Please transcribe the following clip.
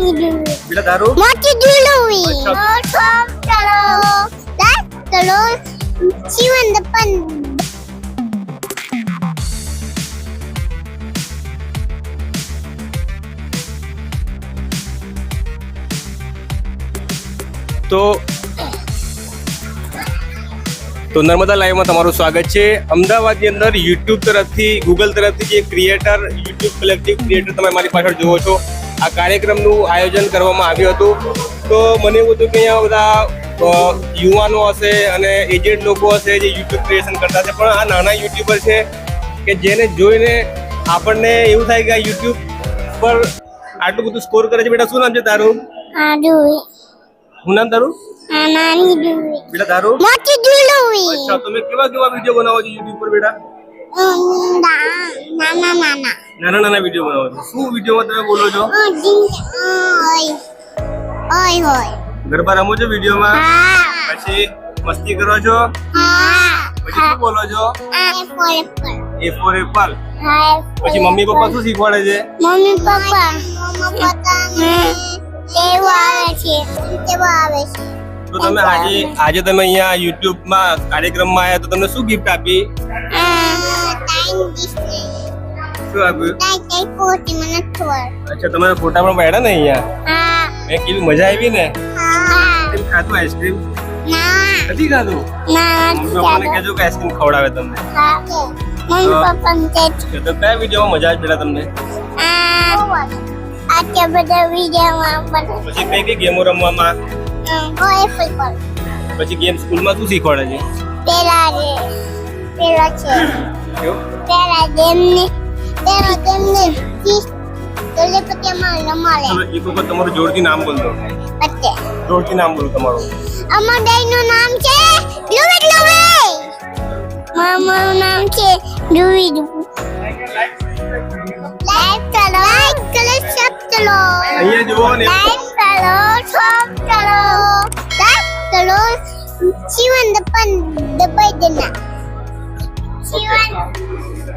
બેટા તારું મોટી દૂવી અચ્છા. સોમ ચલો લાલ ચલો જીવન દપન તો તો નર્મદા લાઈવમાં તમારું સ્વાગત છે. અમદાવાદની અંદર યુટ્યુબ તરફથી ગૂગલ તરફથી જે ક્રિએટર યુટ્યુબ કલેક્ટિવ ક્રિએટર તમે મારી પાછળ જુઓ છો આ કાર્યક્રમનું આયોજન કરવામાં આવ્યું હતું. તો મને એવું હતું કે અહીંયા બધા યુવાનો હશે અને એજેડ લોકો હશે જે યુટ્યુબ ક્રિએશન કરતા છે પણ આ નાના યુટ્યુબર છે કે જેને જોઈને આપણને એવું થાય કે આ યુટ્યુબ પર આટલું બધું સ્કોર કરે છે. બેટા શું નામ છે તારું? શું નામ તારું? બેટા તારું? અચ્છા તમે કેવા કેવા વીડિયો બનાવો છો યુટ્યુબ પર બેટા? નાના નાના. નાના નાના વીડિયો બનાવો છો. શું વિડીયોમાં તમે બોલો છો? ઓય ઓય. ગરબા રમો છો વિડીયોમાં પછી મસ્તી કરો છો? પછી શું બોલો છો? આ apple apple A for apple પછી મમ્મી પપ્પા શું શીખવાડે છે? Mummy papa. Mummy papa. છે. તેવો આવે છે. તો તમે આજે આજે તમે અહીંયા યુટ્યુબમાં કાર્યક્રમમાં આવ્યા તો તમને શું ગિફ્ટ આપી? ડિસ્પ્લે શું આપ્યું? મને થોડ અચ્છા તમારા ફોટા પણ પાડ્યા ને અહીંયા? હા. મેં કીધું મજા આવી ને? હા. કેમ ખાધું આઈસ્ક્રીમ? ના. નથી ખાધું? ના કહેજો કે આઈસ્ક્રીમ ખવડાવે તમને. હા મમ્મી પપ્પા ને તો કયા વિડીયોમાં મજા આવી બેટા તમને? આ આટલા બધા વિડીયોમાં બધા પછી કઈ કઈ ગેમો રમવામાં? ફૂટબોલ. પછી ગેમ સ્કૂલમાં શું શીખવાડે છે? પેલા પેલા છે. પેલા તેમને પેલા તેમને ત્રીસ દોલે પત્યા માં રમાડે તમે એક વખત તમારું જોરથી નામ બોલ દો પત્તે જોરથી નામ બોલો તમારું. અમારનું નામ છે લુવી લુવી મામાનું નામ છે લુવી લાઈક કરો લાઈક કરો સબ ચલો. અહીંયા જુઓ ને. લાઈક કરો સબ ચલો. લાઈવ ચલો જીવન દપન દબાઈ દેના. જીવન